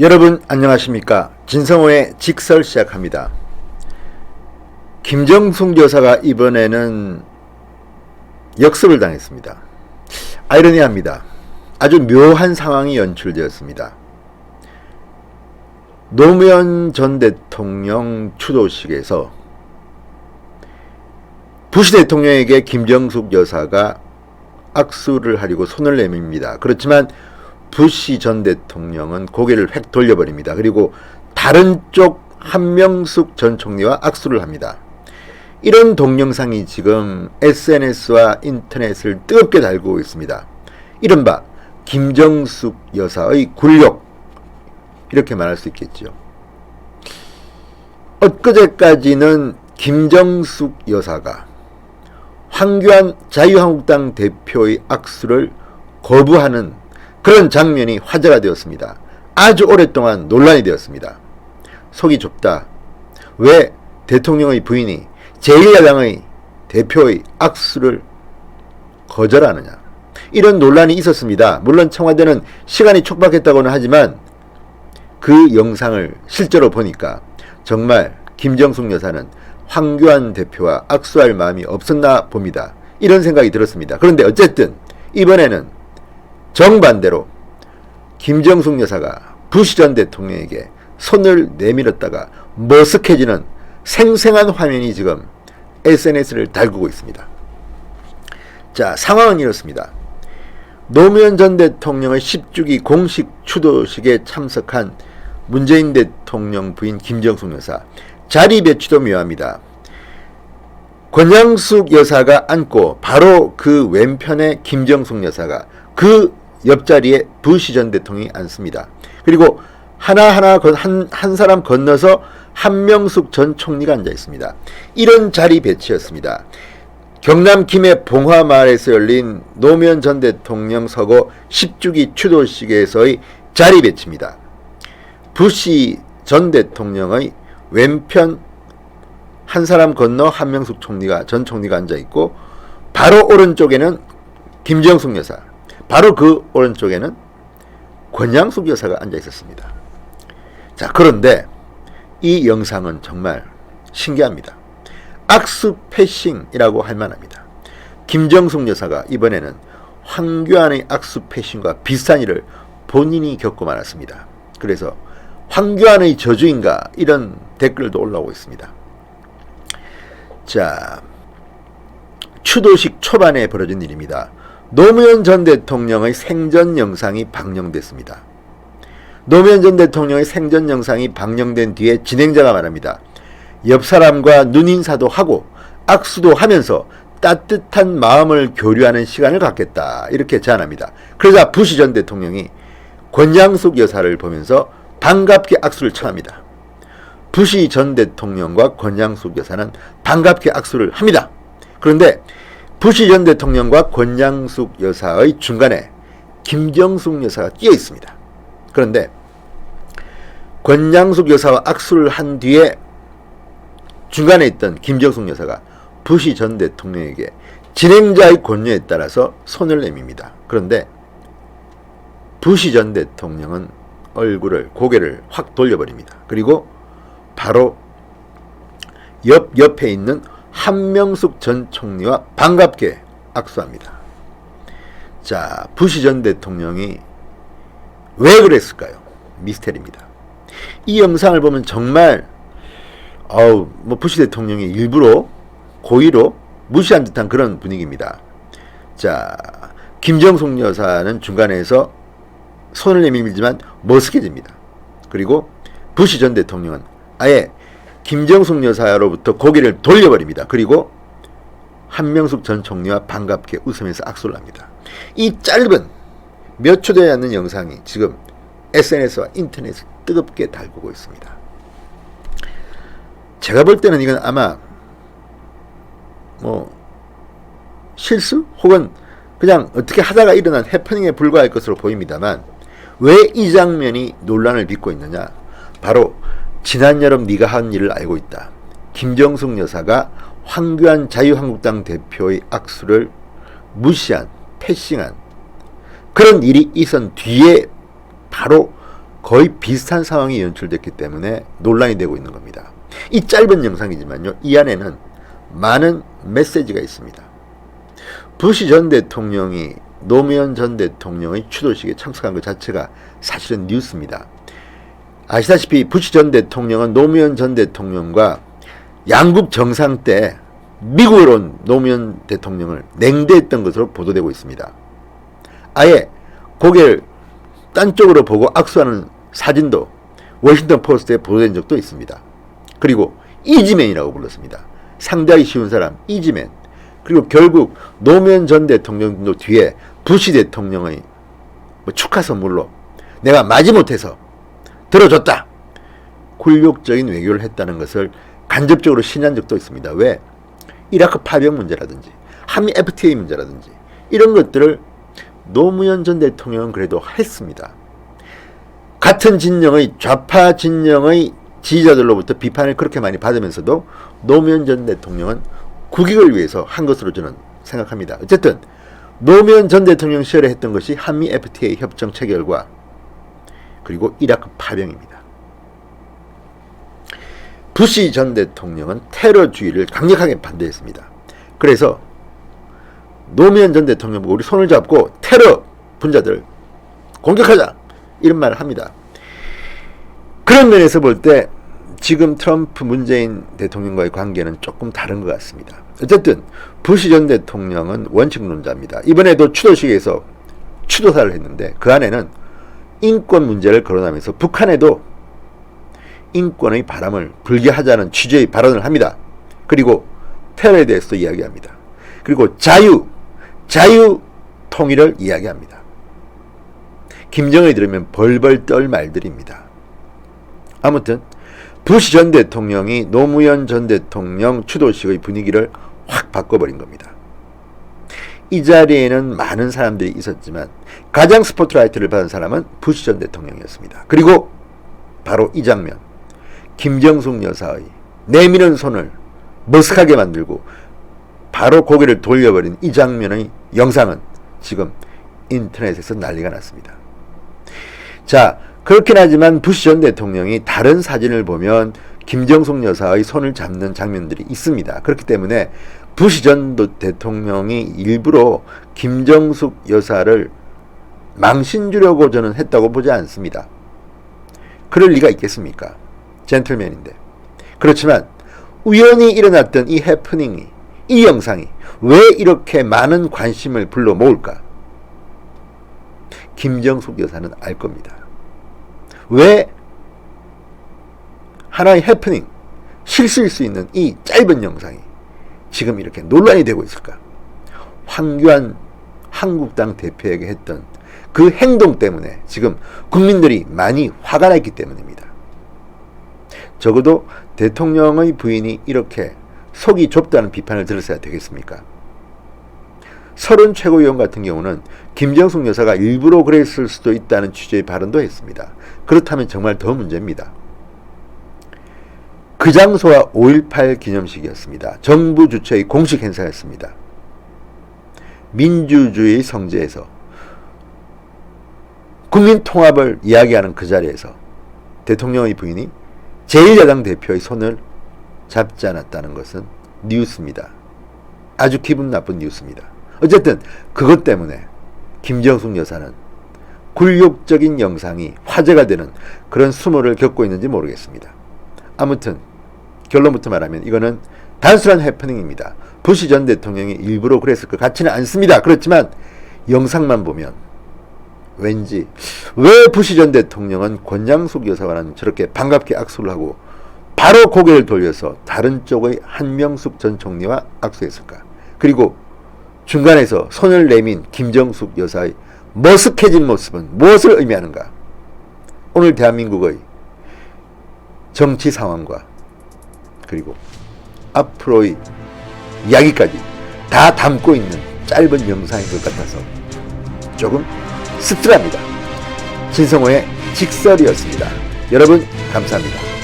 여러분 안녕하십니까? 진성호의 직설 시작합니다. 김정숙 여사가 이번에는 역습을 당했습니다. 아이러니합니다. 아주 묘한 상황이 연출되었습니다. 노무현 전 대통령 추도식에서 부시 대통령에게 김정숙 여사가 악수를 하려고 손을 내밉니다. 그렇지만 부시 전 대통령은 고개를 획 돌려버립니다. 그리고 다른 쪽 한명숙 전 총리와 악수를 합니다. 이런 동영상이 지금 SNS와 인터넷을 뜨겁게 달구고 있습니다. 이른바 김정숙 여사의 굴욕 이렇게 말할 수 있겠죠. 엊그제까지는 김정숙 여사가 황교안 자유한국당 대표의 악수를 거부하는 그런 장면이 화제가 되었습니다. 아주 오랫동안 논란이 되었습니다. 속이 좁다. 왜 대통령의 부인이 제1야당의 대표의 악수를 거절하느냐. 이런 논란이 있었습니다. 물론 청와대는 시간이 촉박했다고는 하지만 그 영상을 실제로 보니까 정말 김정숙 여사는 황교안 대표와 악수할 마음이 없었나 봅니다. 이런 생각이 들었습니다. 그런데 어쨌든 이번에는 정반대로 김정숙 여사가 부시 전 대통령에게 손을 내밀었다가 머쓱해지는 생생한 화면이 지금 SNS를 달구고 있습니다. 자, 상황은 이렇습니다. 노무현 전 대통령의 10주기 공식 추도식에 참석한 문재인 대통령 부인 김정숙 여사 자리 배치도 묘합니다. 권양숙 여사가 앉고 바로 그 왼편에 김정숙 여사가 그 옆자리에 부시 전 대통령이 앉습니다. 그리고 하나하나 한, 한 사람 건너서 한명숙 전 총리가 앉아 있습니다. 이런 자리 배치였습니다. 경남 김해 봉화마을에서 열린 노무현 전 대통령 서거 10주기 추도식에서의 자리 배치입니다. 부시 전 대통령의 왼편 한 사람 건너 한명숙 총리가 전 총리가 앉아 있고 바로 오른쪽에는 김정숙 여사, 바로 그 오른쪽에는 권양숙 여사가 앉아 있었습니다. 자, 그런데 이 영상은 정말 신기합니다. 악수 패싱이라고 할 만합니다. 김정숙 여사가 이번에는 황교안의 악수 패싱과 비슷한 일을 본인이 겪고 말았습니다. 그래서 황교안의 저주인가 이런 댓글도 올라오고 있습니다. 자, 추도식 초반에 벌어진 일입니다. 노무현 전 대통령의 생전 영상이 방영됐습니다. 노무현 전 대통령의 생전 영상이 방영된 뒤에 진행자가 말합니다. 옆 사람과 눈인사도 하고 악수도 하면서 따뜻한 마음을 교류하는 시간을 갖겠다. 이렇게 제안합니다. 그러자 부시 전 대통령이 권양숙 여사를 보면서 반갑게 악수를 청합니다. 부시 전 대통령과 권양숙 여사는 반갑게 악수를 합니다. 그런데 부시 전 대통령과 권양숙 여사의 중간에 김정숙 여사가 끼어 있습니다. 그런데 권양숙 여사와 악수를 한 뒤에 중간에 있던 김정숙 여사가 부시 전 대통령에게 진행자의 권유에 따라서 손을 내밉니다. 그런데 부시 전 대통령은 얼굴을 고개를 확 돌려버립니다. 그리고 바로 옆 옆에 있는 한명숙 전 총리와 반갑게 악수합니다. 자, 부시 전 대통령이 왜 그랬을까요? 미스테리입니다. 이 영상을 보면 정말 어우, 뭐 부시 대통령이 일부러 고의로 무시한 듯한 그런 분위기입니다. 자, 김정숙 여사는 중간에서 손을 내밀지만 머쓱해집니다. 그리고 부시 전 대통령은 아예 김정숙 여사로부터 고개를 돌려버립니다. 그리고 한명숙 전 총리와 반갑게 웃으면서 악수를 합니다. 이 짧은 몇 초 되지 않는 영상이 지금 SNS와 인터넷을 뜨겁게 달구고 있습니다. 제가 볼 때는 이건 아마 뭐 실수 혹은 그냥 어떻게 하다가 일어난 해프닝에 불과할 것으로 보입니다만 왜 이 장면이 논란을 빚고 있느냐? 바로 지난 여름 네가 한 일을 알고 있다. 김정숙 여사가 황교안 자유한국당 대표의 악수를 무시한 패싱한 그런 일이 있은 뒤에 바로 거의 비슷한 상황이 연출됐기 때문에 논란이 되고 있는 겁니다. 이 짧은 영상이지만요, 이 안에는 많은 메시지가 있습니다. 부시 전 대통령이 노무현 전 대통령의 추도식에 참석한 것 자체가 사실은 뉴스입니다. 아시다시피 부시 전 대통령은 노무현 전 대통령과 양국 정상 때 미국으로 온 노무현 대통령을 냉대했던 것으로 보도되고 있습니다. 아예 고개를 딴 쪽으로 보고 악수하는 사진도 워싱턴 포스트에 보도된 적도 있습니다. 그리고 이지맨이라고 불렀습니다. 상대하기 쉬운 사람 이지맨. 그리고 결국 노무현 전 대통령도 뒤에 부시 대통령의 뭐 축하 선물로 내가 마지못해서 들어줬다. 굴욕적인 외교를 했다는 것을 간접적으로 신한 적도 있습니다. 왜? 이라크 파병 문제라든지 한미 FTA 문제라든지 이런 것들을 노무현 전 대통령은 그래도 했습니다. 같은 진영의 좌파 진영의 지지자들로부터 비판을 그렇게 많이 받으면서도 노무현 전 대통령은 국익을 위해서 한 것으로 저는 생각합니다. 어쨌든 노무현 전 대통령 시절에 했던 것이 한미 FTA 협정 체결과 그리고 이라크 파병입니다. 부시 전 대통령은 테러주의를 강력하게 반대했습니다. 그래서 노무현 전 대통령 보고 우리 손을 잡고 테러 분자들 공격하자 이런 말을 합니다. 그런 면에서 볼 때 지금 트럼프 문재인 대통령과의 관계는 조금 다른 것 같습니다. 어쨌든 부시 전 대통령은 원칙론자입니다. 이번에도 추도식에서 추도사를 했는데 그 안에는 인권 문제를 거론하면서 북한에도 인권의 바람을 불게 하자는 취지의 발언을 합니다. 그리고 테러에 대해서도 이야기합니다. 그리고 자유, 자유 통일을 이야기합니다. 김정은이 들으면 벌벌 떨 말들입니다. 아무튼 부시 전 대통령이 노무현 전 대통령 추도식의 분위기를 확 바꿔버린 겁니다. 이 자리에는 많은 사람들이 있었지만 가장 스포트라이트를 받은 사람은 부시 전 대통령이었습니다. 그리고 바로 이 장면 김정숙 여사의 내미는 손을 머쓱하게 만들고 바로 고개를 돌려버린 이 장면의 영상은 지금 인터넷에서 난리가 났습니다. 자, 그렇긴 하지만 부시 전 대통령이 다른 사진을 보면 김정숙 여사의 손을 잡는 장면들이 있습니다. 그렇기 때문에 부시 전 대통령이 일부러 김정숙 여사를 망신 주려고 저는 했다고 보지 않습니다. 그럴 리가 있겠습니까? 젠틀맨인데. 그렇지만 우연히 일어났던 이 해프닝이 이 영상이 왜 이렇게 많은 관심을 불러 모을까? 김정숙 여사는 알 겁니다. 왜 하나의 해프닝, 실수일 수 있는 이 짧은 영상이 지금 이렇게 논란이 되고 있을까? 황교안 한국당 대표에게 했던 그 행동 때문에 지금 국민들이 많이 화가 나 있기 때문입니다. 적어도 대통령의 부인이 이렇게 속이 좁다는 비판을 들었어야 되겠습니까? 서른 최고위원 같은 경우는 김정숙 여사가 일부러 그랬을 수도 있다는 취지의 발언도 했습니다. 그렇다면 정말 더 문제입니다. 그 장소와 5.18 기념식이었습니다. 정부 주최의 공식 행사였습니다. 민주주의 성지에서 국민 통합을 이야기하는 그 자리에서 대통령의 부인이 제1야당 대표의 손을 잡지 않았다는 것은 뉴스입니다. 아주 기분 나쁜 뉴스입니다. 어쨌든 그것 때문에 김정숙 여사는 굴욕적인 영상이 화제가 되는 그런 수모를 겪고 있는지 모르겠습니다. 아무튼 결론부터 말하면 이거는 단순한 해프닝입니다. 부시 전 대통령이 일부러 그랬을 것 같지는 않습니다. 그렇지만 영상만 보면 왠지 왜 부시 전 대통령은 권양숙 여사와는 저렇게 반갑게 악수를 하고 바로 고개를 돌려서 다른 쪽의 한명숙 전 총리와 악수했을까? 그리고 중간에서 손을 내민 김정숙 여사의 머쓱해진 모습은 무엇을 의미하는가? 오늘 대한민국의 정치 상황과 그리고 앞으로의 이야기까지 다 담고 있는 짧은 영상인 것 같아서 조금 씁쓸합니다. 진성호의 직설이었습니다. 여러분 감사합니다.